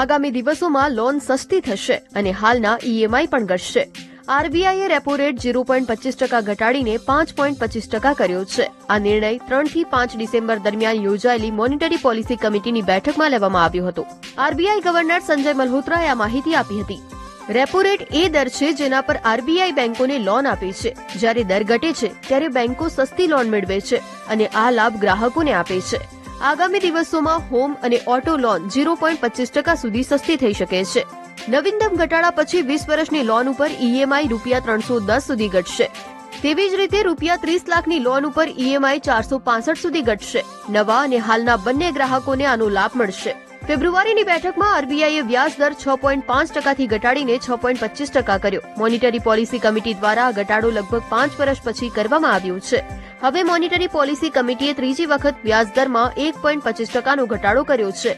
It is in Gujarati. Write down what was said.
આગામી દિવસોમાં લોન સસ્તી થશે અને હાલના ઈએમઆઈ પણ ઘટશે. આરબીઆઈએ રેપો રેટ ઝીરો પોઈન્ટ પચીસ ટકા ઘટાડીને પાંચ પોઈન્ટ પચીસ ટકા કર્યો છે. આ નિર્ણય ત્રણથી પાંચ ડિસેમ્બર દરમિયાન યોજાયેલી મોનિટરી પોલિસી કમિટીની બેઠકમાં લેવામાં આવ્યો હતો. આરબીઆઈ ગવર્નર સંજય મલ્હોત્રાએ આ માહિતી આપી હતી. રેપો રેટ એ દર છે જેના પર આરબીઆઈ બેંકોને લોન આપે છે. જ્યારે દર ઘટે છે, ત્યારે બેંકો સસ્તી લોન મેળવે છે અને આ લાભ ગ્રાહકોને આપે છે. આગામી દિવસોમાં હોમ અને ઓટો લોન ઝીરો પોઈન્ટ પચીસ ટકા સુધી સસ્તી થઈ શકે છે. નવીનતમ ઘટાડા પછી વીસ વર્ષની લોન ઉપર ઈએમઆઈ રૂપિયા ત્રણસો દસ સુધી ઘટશે. તેવી જ રીતે રૂપિયા ત્રીસ લાખની લોન ઉપર ઈએમઆઈ ચારસો પાસઠ સુધી ઘટશે. નવા અને હાલના બંને ગ્રાહકોને આનો લાભ મળશે. ફેબ્રુઆરીની બેઠકમાં આરબીઆઈએ વ્યાજ દર છ પોઈન્ટ પાંચ ટકાથી ઘટાડીને છ પોઈન્ટ પચીસ ટકા કર્યો. મોનિટરી પોલિસી કમિટી દ્વારા ઘટાડો લગભગ પાંચ વર્ષ પછી કરવામાં આવ્યો છે. હવે મોનિટરી પોલિસી કમિટીએ ત્રીજી વખત વ્યાજદરમાં એક પોઈન્ટ પચીસ ટકાનો ઘટાડો કર્યો છે.